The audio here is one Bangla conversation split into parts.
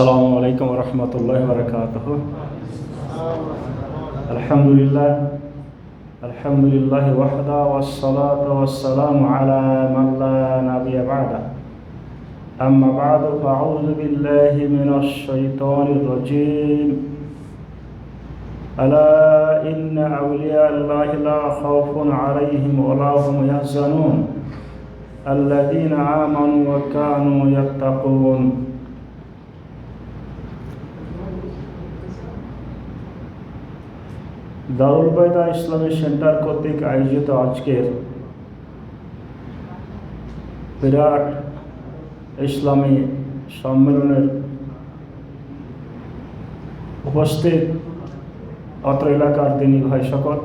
আসসালামু আলাইকুম রহমতুল্লাহ বরকাত আলহামদুলিল্লাহ আলহামদুলিল্লাহ ওয়াহদা ওয়াসসালাতু ওয়াসসালামু আলা মান লা নাবিয়্য বা'দা আম্মা বা'দু ফাআউযু বিল্লাহি মিনাশ শাইতানির রাজীম আলা ইন্না আউলিয়া আল্লাহি লা খাউফুন আলাইহিম ওয়ালা হুম ইয়াহজানুন الذين آمنوا وكانوا يتقون দারুল বয়দা ইসলামী সেন্টার কর্তৃক আয়োজিত আজকের বিরাট ইসলামী সম্মেলনের উপস্থিত অত্র এলাকার দিনী ভাই সকল।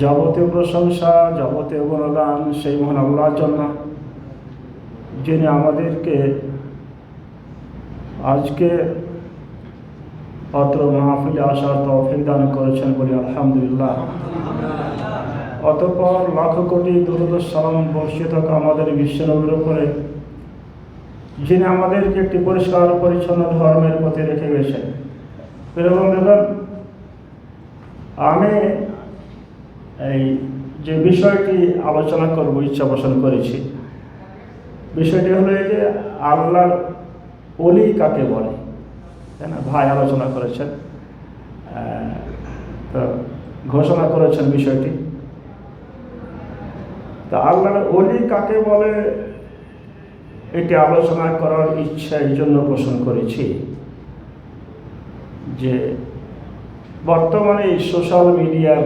যাবতীয় প্রশংসা, যাবতীয় গুণগান সেই মহান আল্লাহর জন্য, যিনি আমাদেরকে আজকে অত্র মাহফিলে আসার তৌফিক দান করেছেন বলি আলহামদুলিল্লাহ। অতঃপর লাখ কোটি দুরুদ সালাম বর্ষিত আমাদের বিশ্বনবীর উপরে, যিনি আমাদেরকে একটি পরিষ্কার পরিচ্ছন্ন ধর্মের প্রতি রেখে গেছেন। এরকম দেখুন আমি এই যে বিষয়টি আলোচনা করব, ইচ্ছা পোষণ করেছি, বিষয়টি হলো এই যে আল্লাহর অলি কাকে বলে? তাই না? ভাই আলোচনা করেছেন তো ঘোষণা করেছেন বিষয়টি। তা আল্লাহর অলি কাকে বলে, এটি আলোচনা করার ইচ্ছা এই জন্য পোষণ করেছি যে বর্তমানে এই সোশ্যাল মিডিয়ার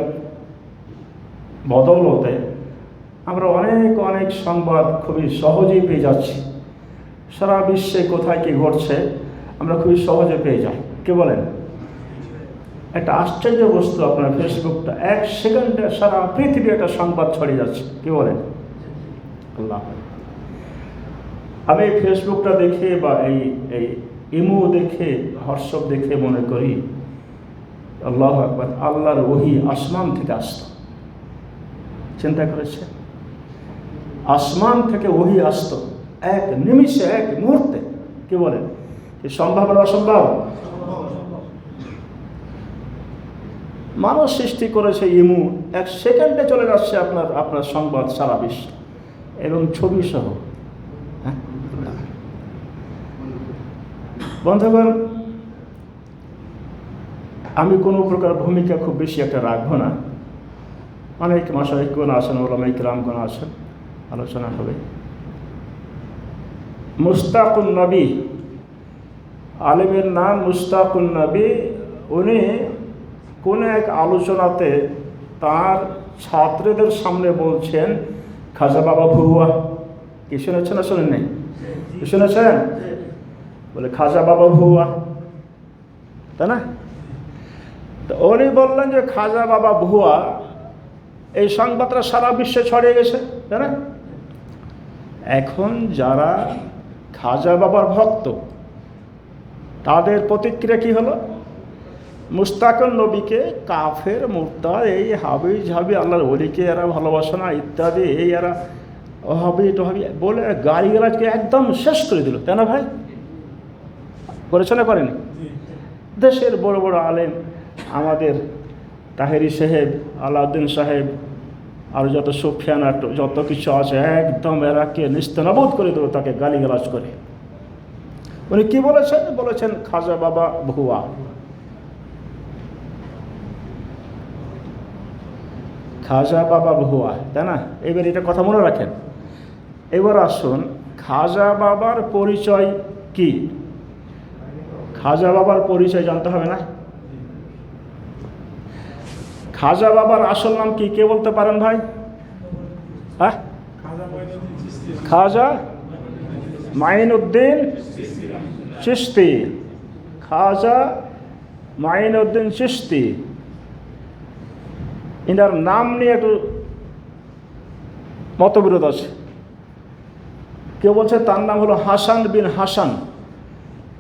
বদৌলতে আমরা অনেক অনেক সংবাদ খুবই সহজেই পেয়ে যাচ্ছি। সারা বিশ্বে কোথায় কী ঘটছে আমরা খুবই সহজে পেয়ে যাই কে বলেন? একটা আশ্চর্য বস্তু আপনার ফেসবুকটা। এক সেকেন্ডে সারা পৃথিবী একটা সংবাদ ছড়িয়ে যাচ্ছে। কি বলেন? আল্লাহ। আমি এই ফেসবুকটা দেখে বা এই এই ইমো দেখে, হোয়াটসঅ্যাপ দেখে মনে করি, আল্লাহ একবার আল্লাহর ওহি আসমান থেকে আসত। চিন্তা করেছে আসমান থেকে ওহি আসতো। এক নিমিষে, এক মুহূর্তে। কি বলেন? সম্ভব না অসম্ভব? মানুষ সৃষ্টি করেছে ইমু, এক সেকেন্ডে চলে যাচ্ছে আপনার আপনার সংবাদ সারা বিশ্ব। এবং ছবি সহ। হ্যাঁ? বন্ধুগণ, আমি কোনো প্রকার ভূমিকা খুব বেশি একটা রাখব না। অনেক মাসায়িকগণ আছেন ওলামাইক রামগণ আছেন, আলোচনা হবে। মুস্তাকুন নবী আলিমের নাম মুস্তাকুন নবী। উনি কোন এক আলোচনাতে তার ছাত্রদের সামনে বলছেন খাজা বাবা ভুয়া। কি শুনেছেন না শোনেন নাই শুনেছেন? বলে খাজা বাবা ভুয়া। তাই না? তো উনি বললেন যে খাজা বাবা ভুয়া। এই সংবাদটা সারা বিশ্বে ছড়িয়ে গেছে তাই না? এখন যারা খাজা বাবার ভক্ত তাদের প্রতিক্রিয়া কি হলো? মুস্তাকুল নবীকে কাফের মুর্তা এই হাবি ঝাবি আল্লাহর অলিকে এরা ভালোবাসে না, ইত্যাদি, এই এরা হবি টহাবি বলে গালিগালাজকে একদম শেষ করে দিল। তাই না ভাই? করেছে না করেনি? দেশের বড় বড় আলেম আমাদের তাহেরি সাহেব, আলাউদ্দিন সাহেব, আর যত সুফিয়ানা যত কিছু আছে, একদম এরাকে নিস্তেনাবোধ করে দেবো তাকে গালিগালাজ করে। উনি কি বলেছেন? বলেছেন, খাজা বাবা ভুয়া। খাজা বাবা ভুয়া, তাই না? এবার এটা কথা মনে রাখেন। এবার আসুন, খাজা বাবার পরিচয় কি? খাজা বাবার পরিচয় জানতে হবে না? খাজা বাবার আসল নাম কি? কে বলতে পারেন ভাই? হ্যাঁ? খাজা মাইনুদ্দিন চিস্তি খাজা মাইনুদ্দিন চিস্তি এনার নাম নিয়ে একটু মতবিরোধ আছে। কেউ বলছে তার নাম হলো হাসান বিন হাসান।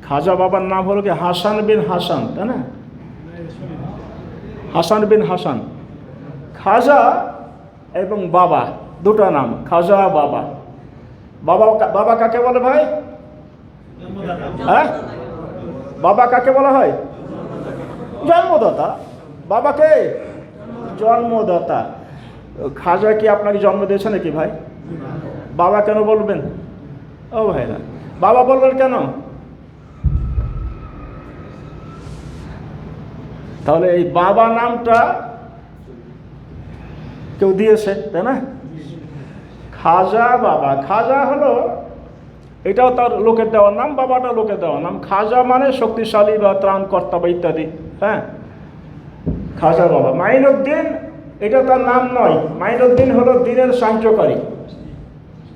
খাজা বাবার নাম হলো কি? হাসান বিন হাসান, তাই না? হাসান বিন হাসান। খাজা এবং বাবা, দুটো নাম, খাজা বাবা। বাবা বাবা কাকে বলে ভাই? হ্যাঁ? বাবা কাকে বলা হয়? জন্মদাতা। বাবাকে জন্মদাতা। খাজা কি আপনাকে জন্ম দিয়েছে নাকি ভাই? বাবা কেন বলবেন? ও ভাইরা, বাবা বলবেন কেন? তাহলে এই বাবা নামটা কেউ দিয়েছে, তাই না? খাজা বাবা। খাজা হলো, এটাও তার লোকের দেওয়ার নাম, বাবাটা লোকের দেওয়ার নাম। খাজা মানে শক্তিশালী বা ত্রাণকর্তা বা ইত্যাদি হ্যাঁ? খাজা বাবা। মাইনুদ্দিন, এটা তার নাম নয়। মাইনুদ্দিন হলো দিনের সাহায্যকারী।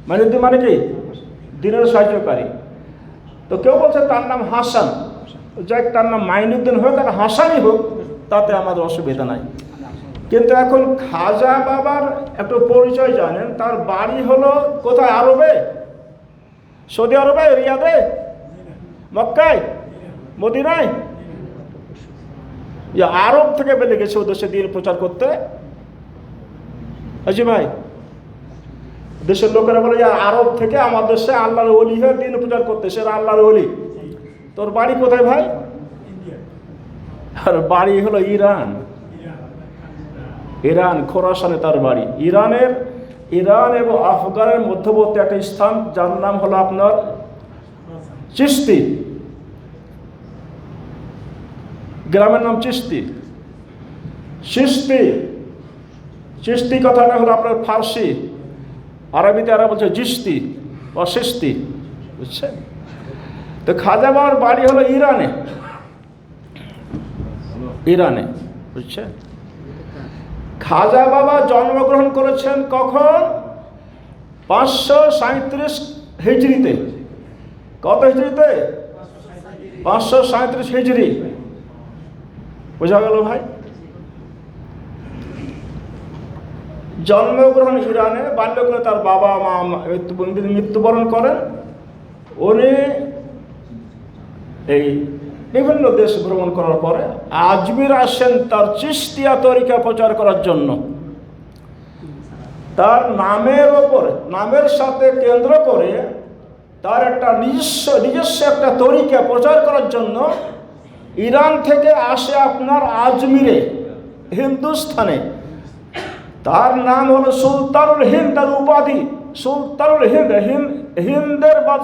মাইনুদ্দিন মানে কি? দিনের সাহায্যকারী। তো কেউ বলছে তার নাম হাসান। যাই তার নাম মাইনুদ্দিন হোক আর হাসানই হোক, তাতে আমাদের অসুবিধা নাই। কিন্তু এখন খাজা বাবার একটু পরিচয় জানেন তার বাড়ি হলো কোথায়? আরবে? সৌদি আরবে রিয়াদে? মক্কায়? মদিনায়? আরব থেকে বেড়ে গেছে উদ্দেশ্যে দিন প্রচার করতে। আজি ভাই দেশের লোকেরা বলে যে আরব থেকে আমার দেশে আল্লাহর অলি হয়ে দিন প্রচার করতে সে আল্লাহর অলি তোর বাড়ি কোথায় ভাই? আর বাড়ি হলো ইরান। ইরান, খোরাসানে তার বাড়ি। ইরানের, ইরান এবং আফগানের মধ্যবর্তী একটা স্থান, যার নাম হলো আপনার চিস্তি গ্রামের নাম চিস্তি চিস্তি চিস্তি কথাটা হলো আপনার ফার্সি। আরবিতে আরা বলছে জিস্তি বা সিস্তি বুঝছেন? তো খাজা বাড়ি হলো ইরানে। ইরানে, বুঝছেন? খাজা বাবা জন্মগ্রহণ করেছেন কখন? পাঁচশো সাঁত্রিশ হিজড়িতে। কত হিজড়িতে? পাঁচশো সাঁত্রিশ হিজড়ি। বোঝা গেল ভাই? জন্মগ্রহণ ইরানে বাল্যকালে তার বাবা, মা মৃত্যু- মৃত্যুবরণ করেন। উনি এই বিভিন্ন দেশ ভ্রমণ করার পরে আজমির আসেন তার চিস্তিয়া তরিকা প্রচার করার জন্য। তার নামের ওপরে, নামের সাথে কেন্দ্র করে তার একটা নিজস্ব নিজস্ব একটা তরিকা প্রচার করার জন্য ইরান থেকে আসে আপনার আজমিরে, হিন্দুস্থানে। তার নাম হলো সুলতানুল হিন্দ, তার উপাধি সুলতানুল হিন্দ হিন্দ হিন্দের বাদ,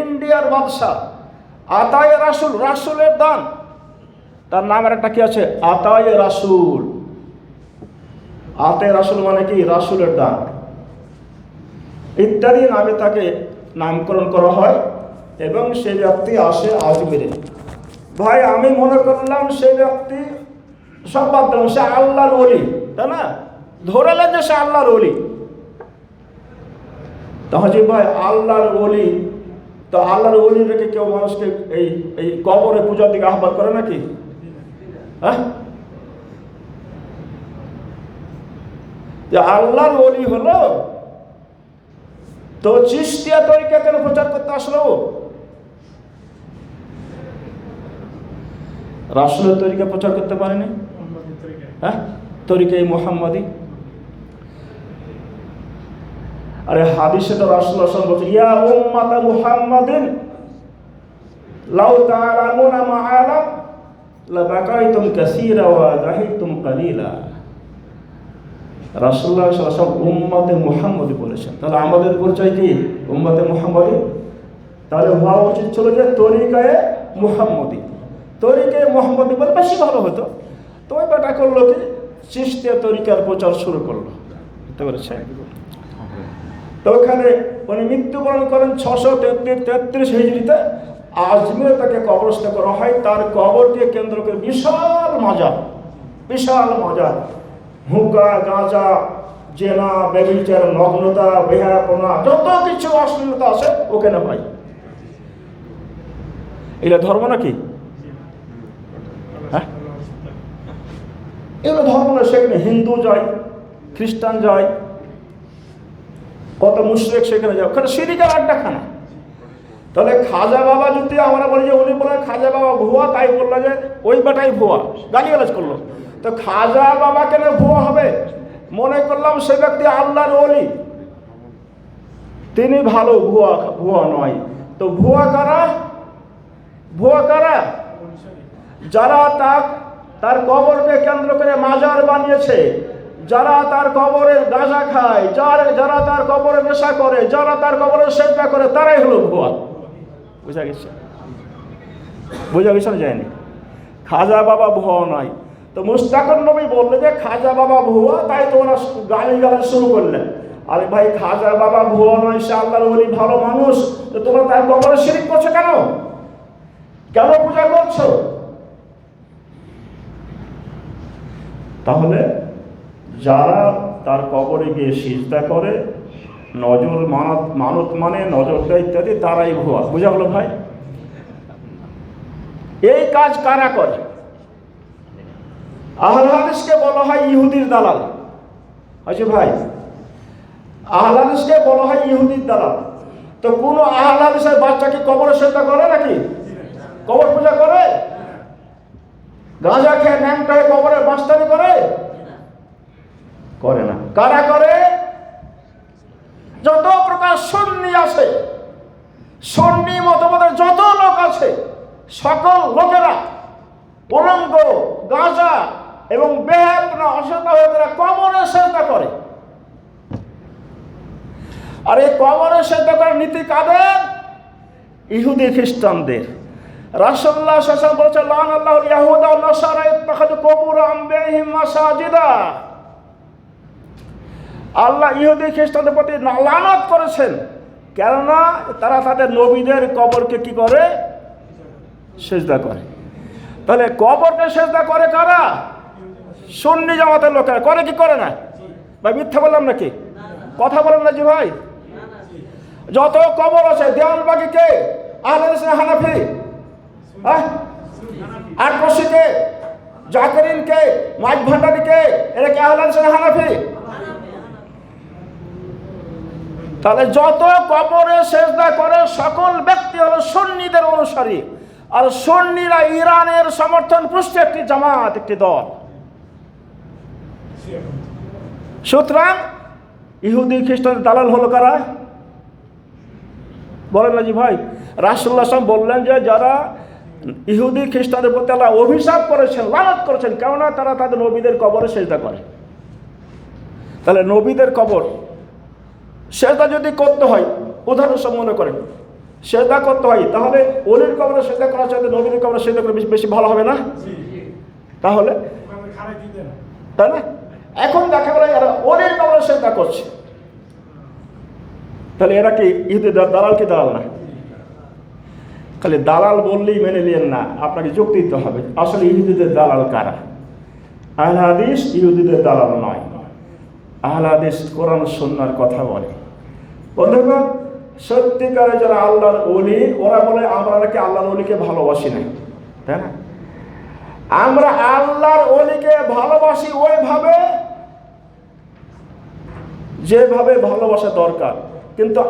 ইন্ডিয়ার বাদশাহ। আতায় রাসুল, রাসুলের দান। তার নাম একটা কি আছে? আতায় রাসুল। আতে রাসুল মানে কি? রাসুলের দান। ইত্যাদি নামে তাকে নামকরণ করা হয় এবং সে ব্যক্তি আসে আজমিরে। ভাই, আমি মনে করলাম সে ব্যক্তি সব বাদ সে আল্লাহর অলি তাই না? ধরে নেন যে সে আল্লাহর অলি তাহলে ভাই, আল্লাহর অলি তো আল্লাহর অলি রেখে কেউ মানুষকে এই এই কবরে পূজার দিকে আহ্বান করে নাকি? হ্যাঁ? যে আল্লাহর অলি হলো, তো চিস্তিয়া তরিকা কেন প্রচার করতে আসলো? রাসুলের তরিকা প্রচার করতে পারেনি? হ্যাঁ? তরিকা এই মোহাম্মদী। আরে হাদিসে তো রাসুল আসলাম বলছে, ইয়া উম্মাতা মুহাম্মাদিন, লাউ তাআলামুনা মা আলাম লাবাকাইতুম কাসীরা ওয়া যাহিতুম কালীলা. আলাইহি ওয়াসাল্লাম উম্মতে মুহাম্মদী বলেছেন। তাহলে আমাদের পরিচয় কি? উম্মতে মুহাম্মদী? তাহলে হওয়া উচিত ছিল যে তরিকায়ে মুহাম্মদী। তরিকায়ে মুহাম্মদী বলে বেশি ভালো হতো। তো ওই করল কি? চিস্তিয়া তরিকার প্রচার শুরু করল। বুঝতে পেরেছেন? তো ওখানে উনি মৃত্যুবরণ করেন ছশো তেত্রিশ তেত্রিশ হিজড়িতে। আজমিরে তাকে কবরস্থ করা হয়। তার কবরকে কেন্দ্র করে বিশাল মজা বিশাল মজা। হুকা গাঁজা, জেনা, বেবিচার নগ্নতা বেহাপনা যত কিছু অশ্লীলতা আছে, ওখানে হয় এটা ধর্ম নাকি? হ্যাঁ? এগুলো ধর্ম না সেখানে হিন্দু যায়, খ্রিস্টান যায় কত মুশরেক সেখানে যায় ওখানে সিরিকার আড্ডাখানা। তাহলে খাজা বাবা যদি আমরা বলি যে উনি বলে খাজা বাবা ভুয়া, তাই বলল যে ওই বেটাই ভুয়া। গালিগালাজ করল। তো খাজা বাবা কেন ভুয়া হবে? মনে করলাম সে ব্যক্তি আল্লাহর অলি তিনি ভালো ভুয়া ভুয়া নয়। তো ভুয়া কারা? ভুয়া কারা? যারা তার তার কবরকে কেন্দ্র করে মাজার বানিয়েছে। যারা তার কবরে গাঁজা খায়, যারা যারা তার কবরে নেশা করে, যারা তার কবরে সেবা করে, তারাই হলো ভুয়া। বুঝা গেছে? বুঝা গেছে যায়নি? খাজা বাবা ভুয়া নয়। তো মুস্তাকর নবী বললে যে, খাজা বাবা ভুয়া, তাই তো ওরা গালি গালা শুরু করলেন। আরে ভাই, খাজা বাবা ভুয়া নয়, সে আল্লাহর ওলি, ভালো মানুষ। তো তোমরা তার কবরে শিরিক করছ কেন? কেন পূজা করছ? তাহলে যারা তার কবরে গিয়ে সিজদা করে, নজর মানত মানত মানে নজর দেয় ইত্যাদি, তারাই ভুয়া। বুঝা হলো ভাই? এই কাজ কারা করে? আহল বলা হয় ইহুদির দালাল। আছে ভাই? আহল বলা হয় ইহুদির দালাল। তো কোন আহল হাদিসের বাচ্চাকে কবরে শ্রদ্ধা করে নাকি? কবর পূজা করে? গাঁজা খেয়ে ন্যাংটায় হয়ে কবরে বাস্তানি করে? করে না। কারা করে? যত প্রকার সন্নি আছে, সন্নি মতবাদের যত লোক আছে, সকল লোকেরা উলঙ্গ, গাঁজা এবং বেহাপনা অসতা হয়ে তারা কবরে সেজদা করে। আর এই কবরে সেজদা করার নীতি কাদের? ইহুদি খ্রিস্টানদের। আলাইহি ওয়াসাল্লাম বলেছেন লান আল্লাহু ইয়াহুদা নাসারা ইত্তাখাযু কুবুর আম্বিয়াহিম মাসাজিদা। আল্লাহ ইহুদি খ্রিস্টানদের প্রতি লানত করেছেন। কেননা তারা তাদের নবীদের কবরকে কি করে? সেজদা করে। তাহলে কবরকে সেজদা করে কারা? সুন্নি জামাতের লোকেরা। করে কি, করে না? ভাই, মিথ্যা বললাম নাকি? কথা বলেন না জি ভাই। যত কবর আছে দেওয়ালবাগি কে? আহলে হানাফি। হ্যাঁ? আর কে? জাকরিন কে? মাইক ভান্ডারি কে? এরা কে আহলে হানাফি? তাহলে যত কবরে সেজদা করে, সকল ব্যক্তি হলো সুন্নিদের অনুসারী। আর সুন্নিরা ইরানের সমর্থন পুষ্ট একটি জামাত, একটি দল। সুতরাং ইহুদি, খ্রিস্টান, দালাল হলো কারা? বলেন না জি ভাই। রাসুল্লাহ সাহেব বললেন যে, যারা ইহুদি, খ্রিস্টানদের প্রতি আল্লাহ অভিশাপ করেছেন লালত করেছেন, কেননা তারা তাদের নবীদের কবরে সেজদা করে। তাহলে নবীদের কবর সেজদা যদি করতে হয় উদাহরণ সব মনে করেন। সেজদা করতে হয় তাহলে অলির কবরে সেজদা করার চাইতে নবীর কবরে সেজদা করে বেশি- ভালো হবে না? তাহলে? তাই না? এখন দেখা গেল এরা অলির কবরে সেজদা করছে। তাহলে এরা কি ইহুদি দালাল কি দালাল না? খালি দালাল বললেই মেনে নিলেন না আপনাকে যুক্তি দিতে হবে। আসলে ইহুদিদের দালাল কারা? আহলে হাদিস ইহুদিদের দালাল নয়। আহলে কোরআন সন্ন্যার কথা বলে। বন্ধুগণ সত্যিকারে যারা আল্লাহর অলি ওরা বলে, আমরা নাকি আল্লাহর অলিকে ভালোবাসি না তাই না? আমরা আল্লাহর অলিকে ভালোবাসি ওইভাবে যেভাবে ভালোবাসা দরকার। কিন্তু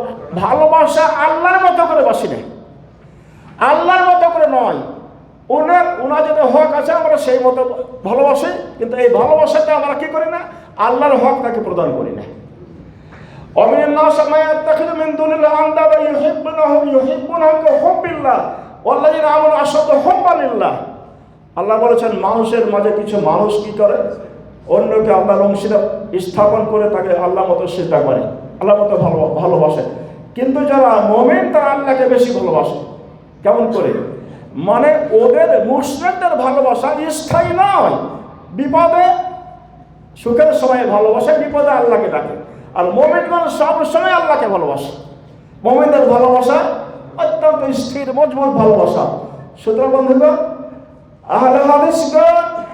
ভালোবাসা আল্লাহর মতো করে বাসি না আল্লাহর মতো করে নয় ওনার ওনার যদি হক আছে আমরা সেই মতো ভালোবাসি কিন্তু এই ভালোবাসাটা আমরা কি করি না আল্লাহর হক তাকে প্রদান করি না ومن الناس ما يتخذ من دون الله اندادا يحبونهم يحبونهم كحب الله والذين امنوا اشد حبا لله আল্লাহ বলেছেন মানুষের মাঝে কিছু মানুষ কি করে অন্যকে আল্লাহর অংশীদার স্থাপন করে তাকে আল্লাহ মতো চেষ্টা করে আল্লাহ মতো ভালো ভালোবাসে কিন্তু যারা মোমেন তারা আল্লাহকে বেশি ভালোবাসে কেমন করে মানে ওদের মুসলিমদের ভালোবাসা স্থায়ী নয়। বিপদে, সুখের সময় ভালোবাসে, বিপদে আল্লাহকে ডাকে। আর মোমেনগণ সব সময় আল্লাহকে ভালোবাসে। মোমেনদের ভালোবাসা অত্যন্ত স্থির, মজবুত ভালোবাসা। সুতরাং বন্ধুগণ, আহলে হাদিসগণ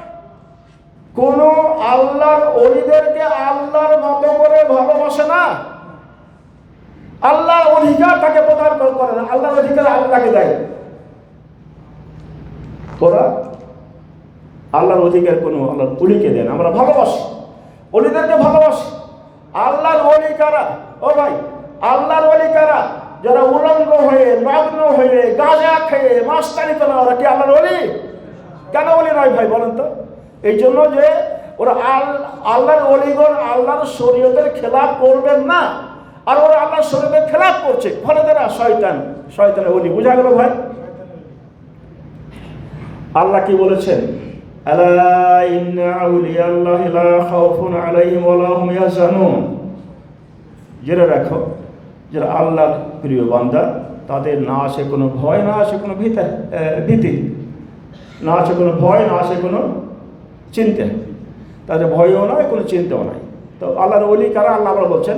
কোন আল্লাহর অলিদেরকে আল্লাহর মতো করে ভালোবাসে না। আল্লাহর অধিকার তাকে প্রদান করে না। আল্লাহর অধিকার আল্লাহকে দেয়। তোরা আল্লাহর অধিকার কোনো আল্লাহর অলিকে দেন আমরা ভালোবাসি। অলিদেরকে ভালোবাসি। আল্লাহর অলি কারা? ও ভাই, আল্লাহর অলি কারা? যারা উলঙ্গ হয়ে, নগ্ন হয়ে, গাঁজা খেয়ে মাস্তানি করে ওরা কি আল্লাহর অলি? কেন অলি নয় ভাই, বলেন তো। এই জন্য যে ওরা আল, আল্লাহর অলিগণ আল্লাহর শরীয়তের খেলাপ করবেন না। আর ওরা আল্লাহর শরীয়তের খেলাপ করছে। ফলে তারা শয়তান, শয়তানের অলি। বুঝা গেল ভাই? আল্লাহ কি বলেছেন? জেনে রাখো যারা আল্লাহর প্রিয় বান্দা, তাদের না আসে কোনো ভয়, না আসে কোনো ভীতা ভীতি। না আছে কোনো ভয়, না আছে কোনো চিন্তা। তাদের ভয়ও নয় কোনো চিন্তাও নাই। তো আল্লাহর অলি কারা? আল্লাহ আবার বলছেন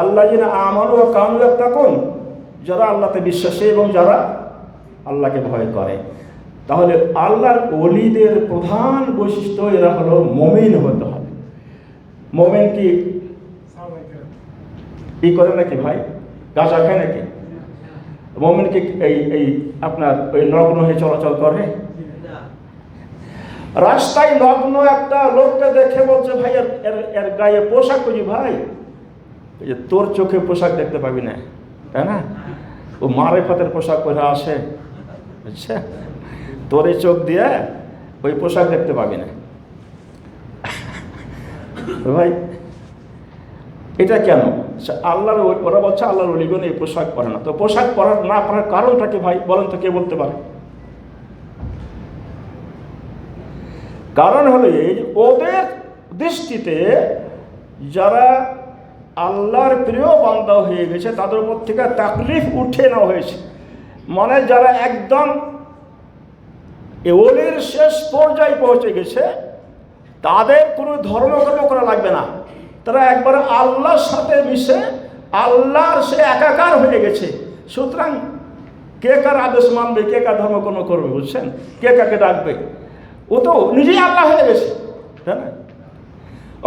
আল্লাহ যিনি আমানু ও কানু তাকুন যারা আল্লাহতে বিশ্বাসী এবং যারা আল্লাহকে ভয় করে। তাহলে আল্লাহর অলিদের প্রধান বৈশিষ্ট্য এরা হলো মমিন হতে হবে। মমিন কি? ই করে নাকি ভাই? গাঁজা খায় নাকি? মমিন কি এই এই আপনার ওই নগ্ন হয়ে চলাচল করে? রাস্তায় নগ্ন একটা লোককে দেখে বলছে, ভাই, এর, এর- গায়ে পোশাক বুঝি ভাই। যে তোর চোখে পোশাক দেখতে পাবি না, তাই না? ও মারে ফাতের পোশাক পরে আসে। বুঝছে এই চোখ দিয়ে ওই পোশাক দেখতে পাবি না। ভাই, এটা কেন? আল্লাহর ওরা বলছে আল্লাহর অলিগণ এই পোশাক পরে না। তো পোশাক পরার, না পরার কারণটা কি ভাই? বলেন তো কে বলতে পারে? কারণ হলো এই ওদের দৃষ্টিতে যারা আল্লাহর প্রিয় বান্দা হয়ে গেছে, তাদের উপর থেকে তাকলিফ উঠে নেওয়া হয়েছে। মানে যারা একদম ওলির শেষ পর্যায়ে পৌঁছে গেছে, তাদের কোনো ধর্মকর্ম করা লাগবে না। তারা একবারে আল্লাহর সাথে মিশে আল্লাহর সে একাকার হয়ে গেছে। সুতরাং কে কার আদেশ মানবে, কে কার ধর্মকর্ম করবে, বুঝছেন? কে কাকে ডাকবে? ও তো নিজেই আল্লাহ হয়ে গেছে না?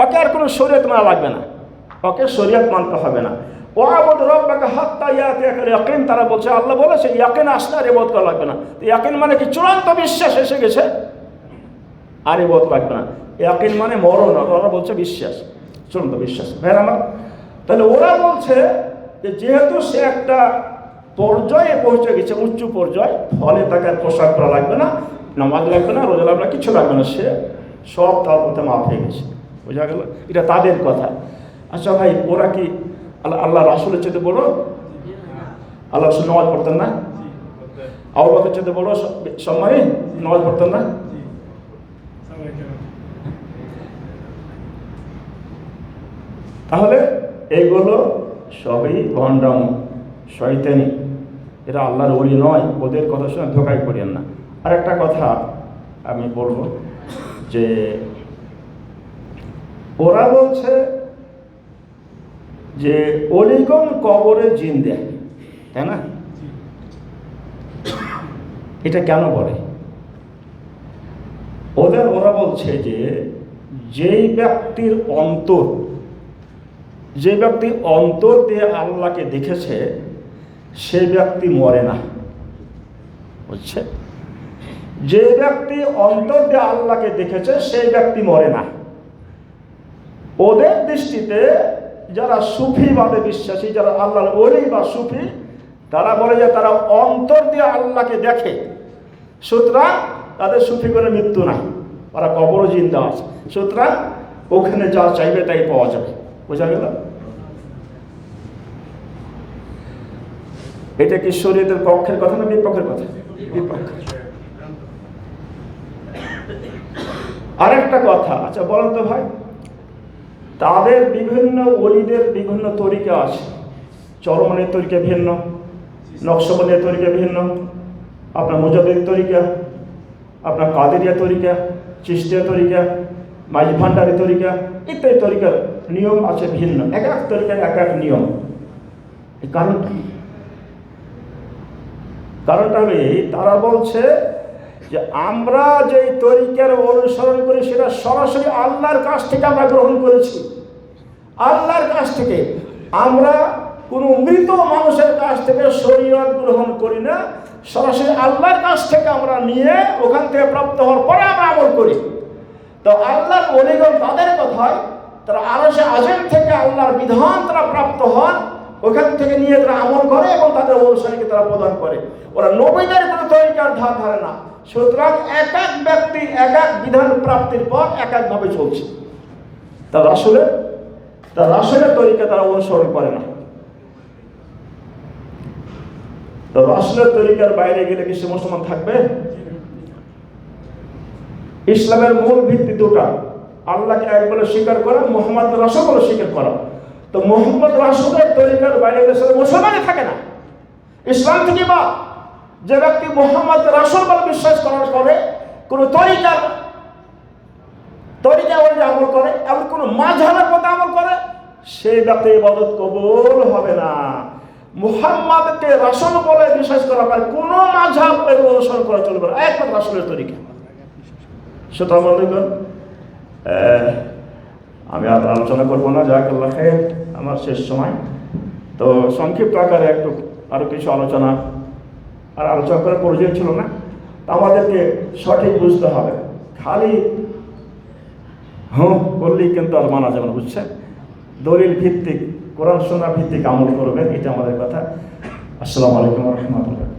ওকে আর কোনো শরীয়ত মানা লাগবে না। ওকে শরীয়ত মানতে হবে না। ও আবদ রব্বাকে হাত্তা ইয়াতে ইয়াকিন। তারা বলছে, আল্লাহ বলেছে, ইয়াকিন আসলে আর এবোধ করা লাগবে না। তো ইয়াকিন মানে কি? চূড়ান্ত বিশ্বাস এসে গেছে, আর এবোধ লাগবে না। ইয়াকিন মানে মরণ, ওরা বলছে বিশ্বাস, চূড়ান্ত বিশ্বাস। ভাই আমার? তাহলে ওরা বলছে যে, যেহেতু সে একটা পর্যায়ে পৌঁছে গেছে, উচ্চ পর্যায়, ফলে তাকে আর পোশাক করা লাগবে না, নামাজ লাগবে না, রোজা লাগবে না, কিছু লাগবে না, সে সব তার মধ্যে মাফ হয়ে গেছে। বোঝা গেল? এটা তাদের কথা। আচ্ছা ভাই, ওরা কি আল্লাহ আল্লাহ রাসুলের চেয়ে বড়? আল্লাহ রাসুল নামাজ পড়তেন না? আবু বকর চেয়ে বড় সম্মানী? নামাজ পড়তেন না? তাহলে এইগুলো সবই ভণ্ডাম, শয়তানি। এরা আল্লাহর ওলি নয়, ওদের কথা শুনে ধোকায় পড়েন না। আর একটা কথা আমি বলব যে ওরা বলছে যে অলিগম কবরে জিন দেয়, তাই না? এটা কেন বলে? ওদের, ওরা বলছে যে যেই ব্যক্তির অন্তর, যে ব্যক্তি অন্তর দিয়ে আল্লাহকে দেখেছে, সে ব্যক্তি মরে না। বুঝছে? যে ব্যক্তি অন্তর দিয়ে আল্লাহকে দেখেছে সেই ব্যক্তি মরে না। ওদের দৃষ্টিতে যারা সুফিবাদে বিশ্বাসী, যারা আল্লাহর ওলি বা সুফি, তারা বলে যে তারা অন্তর দিয়ে আল্লাহকে দেখে। সুতরাং তাদের সুফি করে মৃত্যু নাই। তারা কবর জিন্দা আছে। সুতরাং ওখানে যা চাইবে তাই পাওয়া যাবে। বোঝা গেল? এটা কি শরীয়তের পক্ষের কথা না বিপক্ষের কথা? বিপক্ষের। আরেকটা কথা আচ্ছা বলেন তো ভাই। তাদের বিভিন্ন অলিদের বিভিন্ন তরিকা আছে। চরমনের তরিকা ভিন্ন নকশবনের তরিকা ভিন্ন, আপনার মুজাদের তরিকা, আপনার কাদেরিয়া তরিকা চিস্টিয়া তরিকা মাঝ ভান্ডারি তরিকা, ইত্যাদি তরিকার নিয়ম আছে ভিন্ন। এক এক তরিকার এক এক নিয়ম। কারণ কি? কারণটা হলো তারা বলছে যে আমরা যেই তরিকার অনুসরণ করি, সেটা সরাসরি আল্লাহর কাছ থেকে আমরা গ্রহণ করেছি। আল্লাহর কাছ থেকে। আমরা কোনো মৃত মানুষের কাছ থেকে শরীয়ত গ্রহণ করি না। সরাসরি আল্লাহর কাছ থেকে আমরা নিয়ে ওখান থেকে প্রাপ্ত হওয়ার পরে আমরা আমল করি। তো আল্লাহর অলিগণ তাদের কথায়, তারা আরসে আজম থেকে আল্লাহর বিধান তারা প্রাপ্ত হন, ওখান থেকে নিয়ে তারা আমল করে এবং তাদের অনুসারীকে তারা প্রদান করে। ওরা নবীদের কোনো তরিকার ধার ধারে না। সুতরাং এক এক ব্যক্তি, এক এক বিধান প্রাপ্তির পর এক একভাবে চলছে। তার আসলে তার রাসুলের তরিকা তারা অনুসরণ করে না। তো রাসুলের তরিকার বাইরে গেলে কি সে মুসলমান থাকবে? ইসলামের মূল ভিত্তি দুটা। আল্লাহকে এক বলে স্বীকার করা, মোহাম্মদ রাসূল বলে স্বীকার করা। তো মোহাম্মদ রাসূলের তরিকার বাইরে দেশের মুসলমানই থাকে না। ইসলাম থেকে বা যে ব্যক্তি মোহাম্মদ রাসূল বলে বিশ্বাস করার পরে কোনো তরিকার তরিকা অনুযায়ী আমল করে, এমন কোনো মাঝহাবের পথে আমল করে, সেই ব্যক্তি ইবাদত কবুল হবে না। মুহাম্মাদকে রাসূল বলে বিশ্বাস করা হয়, কোনো মাঝহাব অনুসরণ করা চলবে না, একমাত্র রাসূলের তরিকা। সুতরাং বন্ধুগণ আমি আর আলোচনা করব না যাক আল্লাহ আমার শেষ সময়। তো সংক্ষিপ্ত আকারে একটু আরও কিছু আলোচনা আর আলোচনা করার প্রয়োজন ছিল না। আমাদেরকে সঠিক বুঝতে হবে। খালি হুম করলেই কিন্তু আর মানা যাবে না, বুঝছেন? দলিল ভিত্তিক, কোরআন সোনা ভিত্তিক আমল করবেন, এটা আমাদের কথা। আসসালামু আলাইকুম রহমতুল্লাহ।